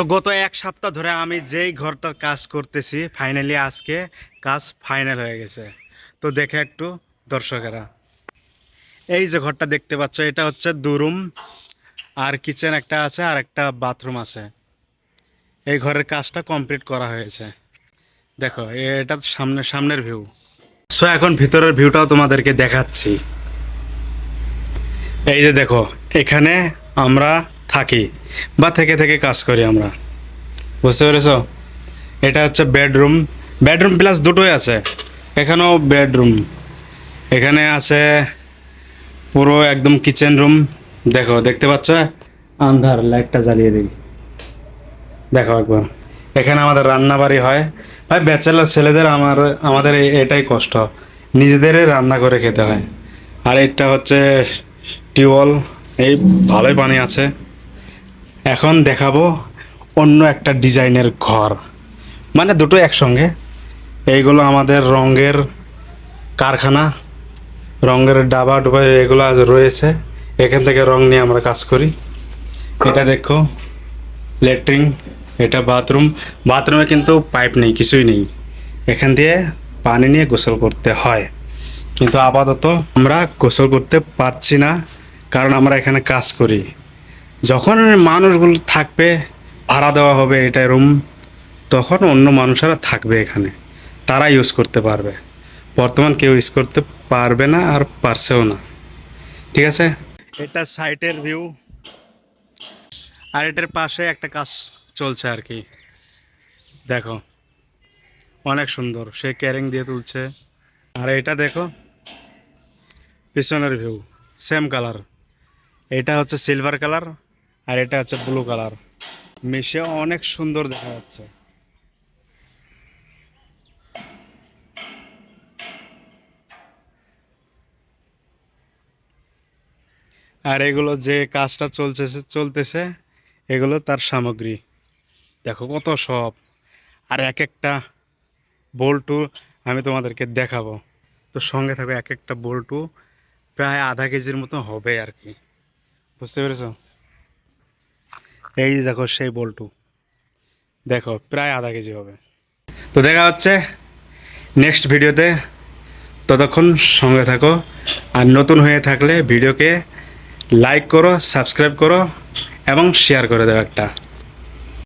তো গত এক সপ্তাহ ধরে আমি যেই ঘরটার কাজ করতেছি ফাইনালি আজকে কাজ ফাইনাল হয়ে গেছে। তো দেখে একটু দর্শকেরা। এই যে ঘরটা দেখতে পাচ্ছ, এটা হচ্ছে দুরুম আর কিচেন একটা আছে, আর একটা বাথরুম আছে। এই ঘরের কাজটা কমপ্লিট করা হয়েছে। দেখো, এটা সামনে, সামনের ভিউ সো এখন ভিতরের ভিউটাও তোমাদেরকে দেখাচ্ছি। এই যে দেখো, এখানে আমরা থাকি বা থেকে থেকে কাজ করি আমরা। বুঝতে পেরেছ? এটা হচ্ছে বেডরুম বেডরুম প্লাস দুটোই আছে। এখানেও বেডরুম এখানে আছে পুরো একদম কিচেন রুম দেখো, দেখতে পাচ্ছ? আন্ধার লাইটটা জ্বালিয়ে দিই। দেখো একবার। এখানে আমাদের রান্না বাড়ি হয়। ভাই ব্যাচেলার ছেলেদের আমার, আমাদের এটাই কষ্ট। নিজেদেরই রান্না করে খেতে হয়। আর এটা হচ্ছে টিউবওয়েল। এই ভালোই পানি আছে। এখন দেখাবো অন্য একটা ডিজাইনের ঘর। মানে দুটো একসঙ্গে। এইগুলো আমাদের রঙের কারখানা, রঙের ডাবা ডুবা এগুলো রয়েছে। এখান থেকে রং নিয়ে আমরা কাজ করি। এটা দেখো ল্যাট্রিন এটা বাথরুম। বাথরুমে কিন্তু পাইপ নেই, কিছুই নেই। এখান দিয়ে পানি নিয়ে গোসল করতে হয়। কিন্তু আপাতত আমরা গোসল করতে পারছি না, কারণ আমরা এখানে কাজ করি। যখন মানুষগুলো থাকবে, ভাড়া দেওয়া হবে এটা রুম তখন অন্য মানুষেরা থাকবে এখানে। তারা ইউজ করতে পারবে। বর্তমান কেউ ইউজ করতে পারবে না আর পারছেও না। ঠিক আছে? এটা সাইটের ভিউ আর এটার পাশে একটা কাজ চলছে আর কি। দেখো, অনেক সুন্দর। সে ক্যারিং দিয়ে তুলছে। আর এটা দেখো, পিছনের ভিউ সেম কালার এটা হচ্ছে সিলভার কালার আর এটা হচ্ছে ব্লু কালার মিশে অনেক সুন্দর দেখা যাচ্ছে। আর এগুলো যে কাজটা চলতেছে চলতেছে, এগুলো তার সামগ্রী। দেখো কত সব। আর এক একটা বল্টু আমি তোমাদেরকে দেখাবো। তো সঙ্গে থাকবে এক একটা বল্টু, প্রায় আধা কেজির মতো হবে আর কি। বুঝতে পেরেছ? এই যে দেখো সেই বল্টু। দেখো, প্রায় আধা কেজি হবে। তো দেখা হচ্ছে নেক্সট ভিডিওতে। ততক্ষণ সঙ্গে থাকো। আর নতুন হয়ে থাকলে ভিডিওকে লাইক করো, সাবস্ক্রাইব করো এবং শেয়ার করে দেবো একটা।